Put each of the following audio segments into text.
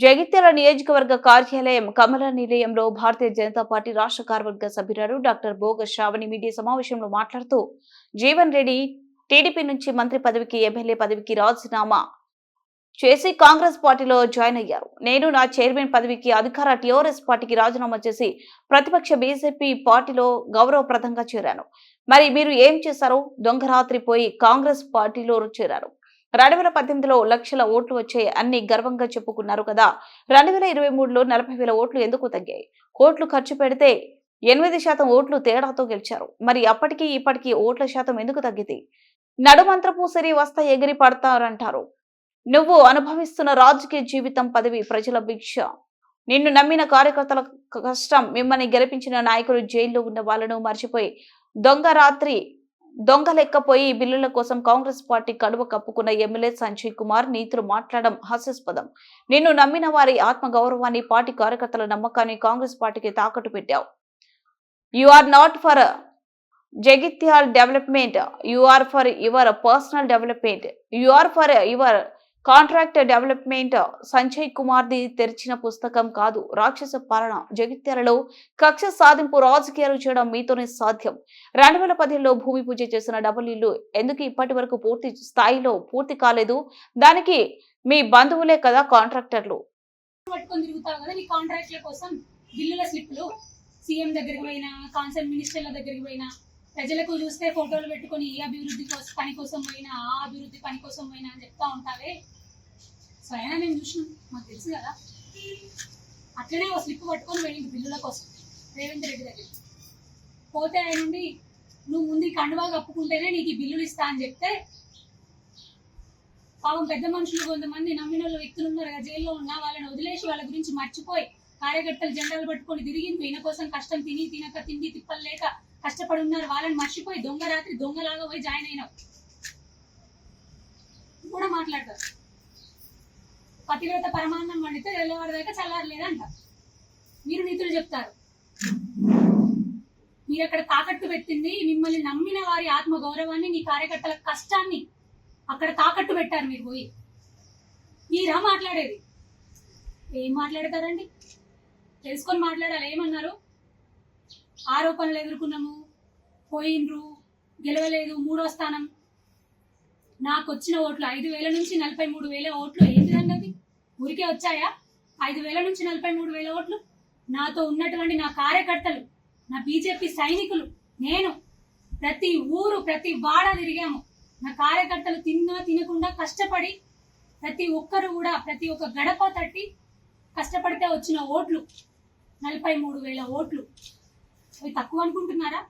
జగిత్యాల నియోజకవర్గ కార్యాలయం కమల నిలయంలో భారతీయ జనతా పార్టీ రాష్ట్ర కార్యవర్గ సభ్యురాలు డాక్టర్ భోగ శ్రావణి మీడియా సమావేశంలో మాట్లాడుతూ జీవన్ రెడ్డి టీడీపీ నుంచి మంత్రి పదవికి ఎమ్మెల్యే పదవికి రాజీనామా చేసి కాంగ్రెస్ పార్టీలో జాయిన్ అయ్యారు. నేను నా చైర్మన్ పదవికి అధికార టీఆర్ఎస్ పార్టీకి రాజీనామా చేసి ప్రతిపక్ష బీజేపీ పార్టీలో గౌరవప్రదంగా చేరాను. మరి మీరు ఏం చేశారు? దొంగ రాత్రి పోయి కాంగ్రెస్ పార్టీలో చేరారు. రెండు వేల పద్దెనిమిదిలో లక్షల ఓట్లు వచ్చాయి అన్ని గర్వంగా చెప్పుకున్నారు కదా. రెండు వేల ఇరవై మూడులో నలభై వేల ఓట్లు ఎందుకు తగ్గాయి? కోట్లు ఖర్చు పెడితే ఎనిమిది శాతం ఓట్లు తేడాతో గెలిచారు. మరి అప్పటికి ఇప్పటికీ ఓట్ల శాతం ఎందుకు తగ్గింది? నడుమంత్రపు సిరి వస్త ఎగిరి పడతారంటారు. నువ్వు అనుభవిస్తున్న రాజకీయ జీవితం పదవి ప్రజల భిక్ష. నిన్ను నమ్మిన కార్యకర్తల కష్టం మిమ్మల్ని గెలిపించిన నాయకులు జైల్లో ఉన్న వాళ్ళను మర్చిపోయి దొంగ రాత్రి దొంగ లెక్కపోయి బిల్లుల కోసం కాంగ్రెస్ పార్టీ కడువ కప్పుకున్న ఎమ్మెల్యే సంజయ్ కుమార్ నీతులు మాట్లాడడం హాస్యాస్పదం. నిన్ను నమ్మిన వారి ఆత్మగౌరవాన్ని పార్టీ కార్యకర్తల నమ్మకాన్ని కాంగ్రెస్ పార్టీకి తాకట్టు పెట్టావు. You are not for Jagtial development you are for your personal development you are for your contract development Sanjay కుమార్ది తెరిచిన పుస్తకం కాదు. రాక్షస పాలన జగిత్యాలలో కక్ష సాధింపు రాజకీయాలు చేయడం మీతోనే సాధ్యం. రెండు వేల పదిహేనులో భూమి పూజ చేసిన డబుల్ ఇల్లు ఎందుకు ఇప్పటి వరకు పూర్తి స్థాయిలో పూర్తి కాలేదు? దానికి మీ బంధువులే కదా కాంట్రాక్టర్లు. పట్టుకొని తిరుగుతావు కదా నీ కాంట్రాక్ట్ల కోసం బిల్లుల స్లిప్లు సీఎం దగ్గరికి పోయినా కాన్సర్న్ మినిస్టర్ల దగ్గరికి పోయినా ప్రజలకు చూస్తే ఫోటోలు పెట్టుకొని ఈ అభివృద్ధి కోసం పని కోసం పోయినా ఆ అభివృద్ధి పని కోసం పోయినా అని చెప్తా ఉంటావే. స్వయంగా నేను చూసిన మాకు తెలుసు కదా. అట్లనే ఒక స్లిప్ పట్టుకొని వెళ్ళింది బిల్లుల కోసం రేవంత్ రెడ్డి దగ్గర పోతే ఆయన నుండి నువ్వు ముందు ఈ కండువా కప్పుకుంటేనే నీకు ఈ బిల్లులు ఇస్తా అని చెప్తే పాపం పెద్ద మనుషులు కొంతమంది నమ్మిన వ్యక్తులు ఉన్నారు కదా జైల్లో ఉన్న వాళ్ళని వదిలేసి వాళ్ళ గురించి మర్చిపోయి కార్యకర్తలు జెండాలు పట్టుకొని తిరిగింది. ఈయన కోసం కష్టం తిని తినక తిండి తిప్పలు లేక కష్టపడి ఉన్నారు. వాళ్ళని మర్చిపోయి దొంగ రాత్రి దొంగలాగా పోయి జాయిన్ అయినావు. కూడా మాట్లాడతారు. పతివ్రత పరమాన్నం వండితే తెల్లవారి దాకా చల్లారలేదంట. మీరు నీతులు చెప్తారు. మీరు అక్కడ తాకట్టు పెట్టింది మిమ్మల్ని నమ్మిన వారి ఆత్మ గౌరవాన్ని నీ కార్యకర్తల కష్టాన్ని అక్కడ తాకట్టు పెట్టారు మీరు పోయి. మీరా మాట్లాడేది? ఏం మాట్లాడతారండి? తెలుసుకొని మాట్లాడాలి ఏమన్నారు? ఆరోపణలు ఎదుర్కొన్నాము పోయిండ్రు గెలవలేదు మూడో స్థానం నాకు వచ్చిన ఓట్లు ఐదు వేల నుంచి నలభై మూడు వేల ఓట్లు. ఏంటిదండి ఊరికే వచ్చాయా? ఐదు వేల నుంచి నలభై మూడు వేల ఓట్లు. నాతో ఉన్నటువంటి నా కార్యకర్తలు నా బీజేపీ సైనికులు నేను ప్రతి ఊరు ప్రతి వాడ తిరిగాము. నా కార్యకర్తలు తిన్నా తినకుండా కష్టపడి ప్రతి ఒక్కరు కూడా ప్రతి ఒక్క గడప తట్టి కష్టపడితే వచ్చిన ఓట్లు నలభై మూడు వేల ఓట్లు. అవి తక్కువ అనుకుంటున్నారా?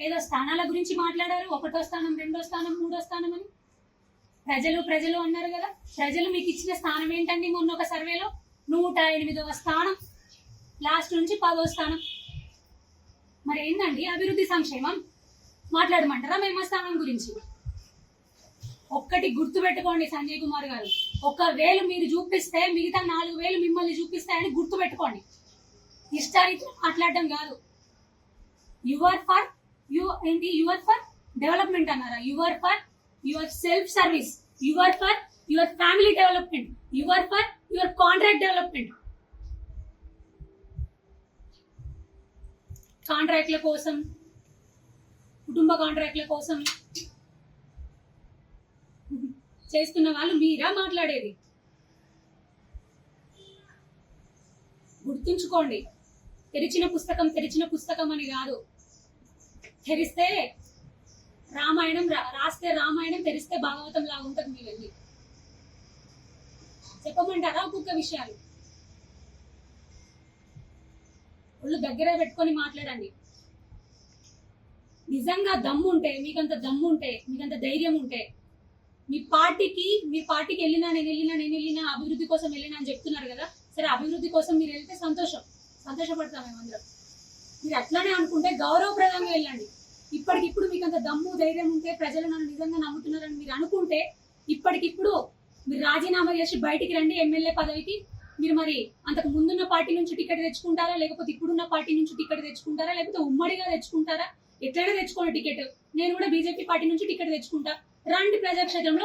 ఏదో స్థానాల గురించి మాట్లాడారు ఒకటో స్థానం రెండో స్థానం మూడో స్థానం అని. ప్రజలు ప్రజలు అన్నారు కదా? ప్రజలు మీకు ఇచ్చిన స్థానం ఏంటండి మొన్న ఒక సర్వేలో? నూట ఎనిమిదవ స్థానం. లాస్ట్ నుంచి పదో స్థానం. మరి ఏందండి? అభివృద్ధి సంక్షేమం? మాట్లాడమంటారా మేము స్థానం గురించి? ఒక్కటి గుర్తు పెట్టుకోండి సంజయ్ కుమార్ గారు. ఒక వేలు మీరు చూపిస్తే మిగతా నాలుగు వేలు మిమ్మల్ని చూపిస్తాయని గుర్తు పెట్టుకోండి. ఇష్టానికి మాట్లాడడం కాదు. యువర్ ఫర్ యు ఏంటి? యువర్ ఫర్ డెవలప్మెంట్ అన్నారా? Your for your self service your for your family development your for your contract development. కాంట్రాక్ట్ల కోసం కుటుంబ కాంట్రాక్ట్ల కోసం చేస్తున్న వాళ్ళు మీరా మాట్లాడేది? గుర్తుంచుకోండి తెరిచిన పుస్తకం తెరిచిన పుస్తకం అని కాదు. తెరిస్తే రామాయణం రాస్తే రామాయణం తెరిస్తే భాగవతం లాగా ఉంటుంది మీ చెప్పమంటారా ఒక్కొక్క విషయాలు? ఒళ్ళు దగ్గరే పెట్టుకొని మాట్లాడండి. నిజంగా దమ్ము ఉంటే మీకంత దమ్ము ఉంటే మీకంత ధైర్యం ఉంటే మీ పార్టీకి మీ పార్టీకి వెళ్ళినా నేను వెళ్ళినా నేను వెళ్ళినా అభివృద్ధి కోసం వెళ్ళినా అని చెప్తున్నారు కదా సరే అభివృద్ధి కోసం మీరు వెళ్తే సంతోషం. సంతోషపడతాం మేమందరం. మీరు అట్లానే అనుకుంటే గౌరవప్రదంగా వెళ్ళండి. ఇప్పటికిప్పుడు మీకు అంత దమ్ము ధైర్యం ఉంటే ప్రజలు నన్ను నిజంగా నమ్ముతున్నారని మీరు అనుకుంటే ఇప్పటికిప్పుడు మీరు రాజీనామా చేసి బయటికి రండి ఎమ్మెల్యే పదవికి. మీరు మరి అంతకు ముందున్న పార్టీ నుంచి టికెట్ తెచ్చుకుంటారా? లేకపోతే ఇప్పుడున్న పార్టీ నుంచి టికెట్ తెచ్చుకుంటారా? లేకపోతే ఉమ్మడిగా తెచ్చుకుంటారా? ఎట్లయినా తెచ్చుకోండి టికెట్. నేను కూడా బీజేపీ పార్టీ నుంచి టికెట్ తెచ్చుకుంటా. రండి ప్రజాక్షేత్రంలో